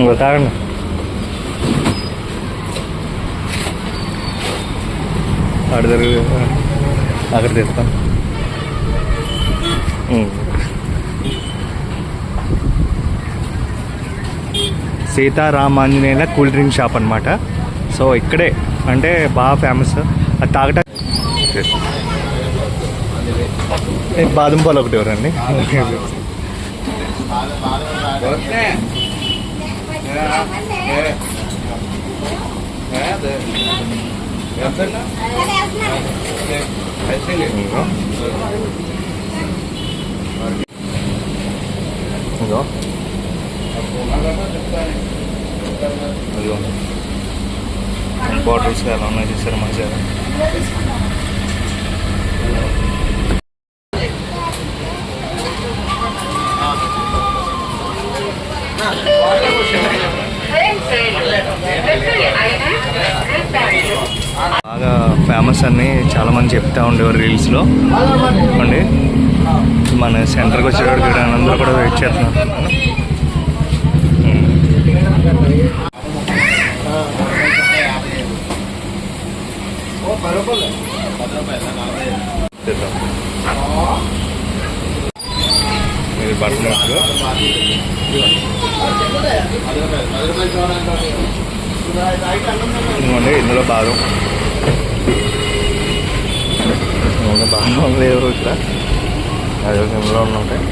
ఇంకో తాగండి అక్కడ తిరుగు అక్కడ. సీతారామాంజనేయుల కూల్ డ్రింక్ షాప్ అనమాట సో ఇక్కడే అంటే బాగా ఫేమస్. అది తాగట బాదం పాలు ఒకటి ఎవరండి ఇదిగో ఇదిగో బాటిల్స్ ఎలా ఉన్నాయి చూసారు మంచిగా బాగా ఫేమస్ అని చాలా మంది చెప్తా ఉండేవారు రీల్స్లో అండి మన సెంటర్కి కూడా అందరూ కూడా వెయిట్ చేస్తున్నారు ఉమ్. చేద్దాం. ఇది బటర్ మిల్క్ ఇదిగోండి ఇందులో భాగం ఇందులో బాదం లేవు ఇక్కడ. అదే సిమ్లో ఉంటాయి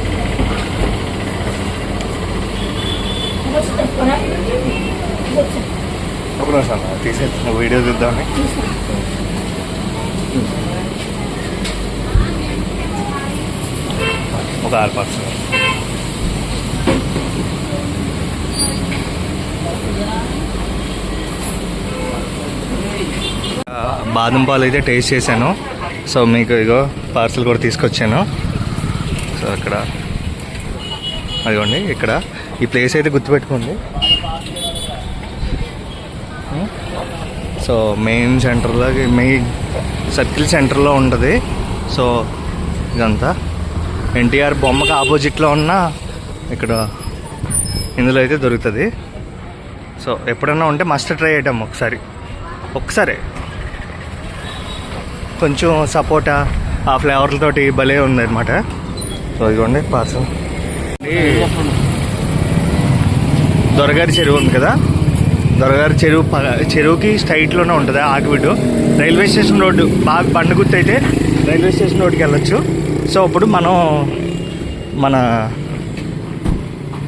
ఒక నిమిషం తీసే వీడియో చూద్దామని. ఒక ఆరు పర్సెంట్ బాదం పాలు అయితే టేస్ట్ చేశాను. సో మీకు ఇగో పార్సల్ కూడా తీసుకొచ్చాను. సో అక్కడ అదిగోండి ఇక్కడ. ఈ ప్లేస్ అయితే గుర్తుపెట్టుకోండి. సో మెయిన్ సెంటర్లో మెయిన్ సర్కిల్ సెంటర్లో ఉంటుంది. సో ఇదంతా. ఎన్టీఆర్ బొమ్మకి ఆపోజిట్లో ఉన్న ఇక్కడ ఇందులో అయితే దొరుకుతుంది. సో ఎప్పుడన్నా ఉంటే మస్ట్ ట్రై చేయటం ఒకసారి. ఒకసారి. కొంచెం సపోటా ఆ ఫ్లేవర్లతోటి భలే ఉంది అనమాట సో ఇదిగోండి పార్సల్. దొరగారి చెరువు ఉంది కదా? దొరగారి చెరువు ప- చెరువుకి స్ట్రైట్లోనే ఉంటుంది ఆకివిడు రైల్వే స్టేషన్ రోడ్డు బాగా బండి గుర్తు అయితే రైల్వే స్టేషన్ రోడ్డుకి వెళ్ళొచ్చు. సో ఇప్పుడు మనం మన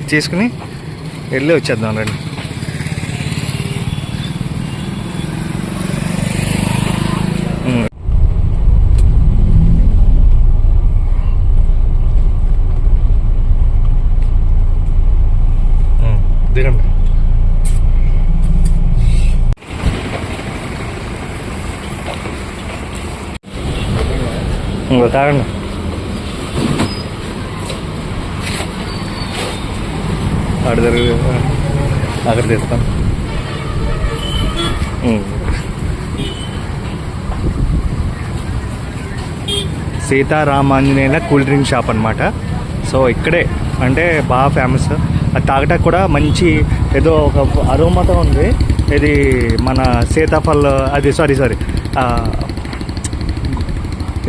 తీసుకుని వెళ్ళి వచ్చేద్దాం రండి. దిగండి. ఇంకో తాగండి. అక్కడ తిరుగు అక్కడ తీస్తాం. సీతారామాంజనేయుల కూల్ డ్రింక్ షాప్ అనమాట సో ఇక్కడే అంటే బాగా ఫేమస్ అది తాగటానికి కూడా మంచి ఏదో ఒక అరోమాతో ఉంది. ఇది మన సీతాఫల్ అది సారీ సారీ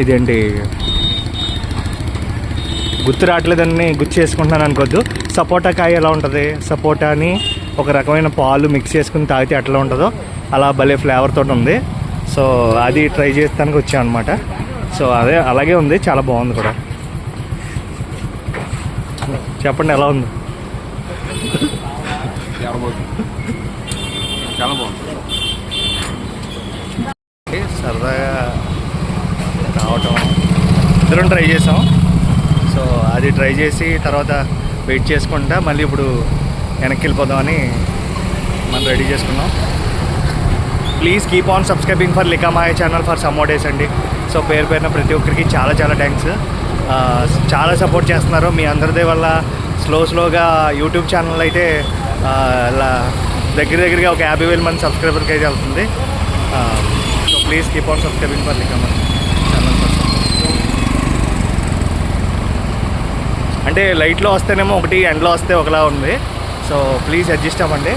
ఇదేంటి? గుర్తు రావట్లేదని గుర్తు చేసుకుంటున్నాను అనుకోద్దు సపోటా కాయ ఎలా ఉంటుంది? సపోటాని ఒక రకమైన పాలు మిక్స్ చేసుకుని తాగితే ఎట్లా ఉంటుందో అలా భలే ఫ్లేవర్ తోటి ఉంది. సో అది ట్రై చేస్తానికి వచ్చాం అనమాట సో అదే అలాగే ఉంది చాలా బాగుంది కూడా. చెప్పండి ఎలా ఉంది? చాలా బాగుంది. సరదాగా రావటం. ఇద్దరం ట్రై చేసాం. సో అది ట్రై చేసి తర్వాత వెయిట్ చేసుకుంటా మళ్ళీ ఇప్పుడు వెనక్కి వెళ్ళిపోదామని మనం రెడీ చేసుకున్నాం. Please keep on subscribing for లికామాయ channel for some days అండి. సో పేరు పేరున ప్రతి ఒక్కరికి చాలా చాలా థ్యాంక్స్ చాలా సపోర్ట్ చేస్తున్నారు. మీ అందరిదే వల్ల స్లో స్లోగా యూట్యూబ్ ఛానల్ అయితే ఇలా దగ్గర దగ్గరగా ఒక యాభై వేల మంది సబ్స్క్రైబర్కి అయితే వెళ్తుంది. So please keep on subscribing for లికా మాయ అంటే లైట్లో వస్తేనేమో ఒకటి ఎండ్లో వస్తే ఒకలా ఉంది. సో ప్లీజ్ అడ్జస్ట్ అవ్వండి.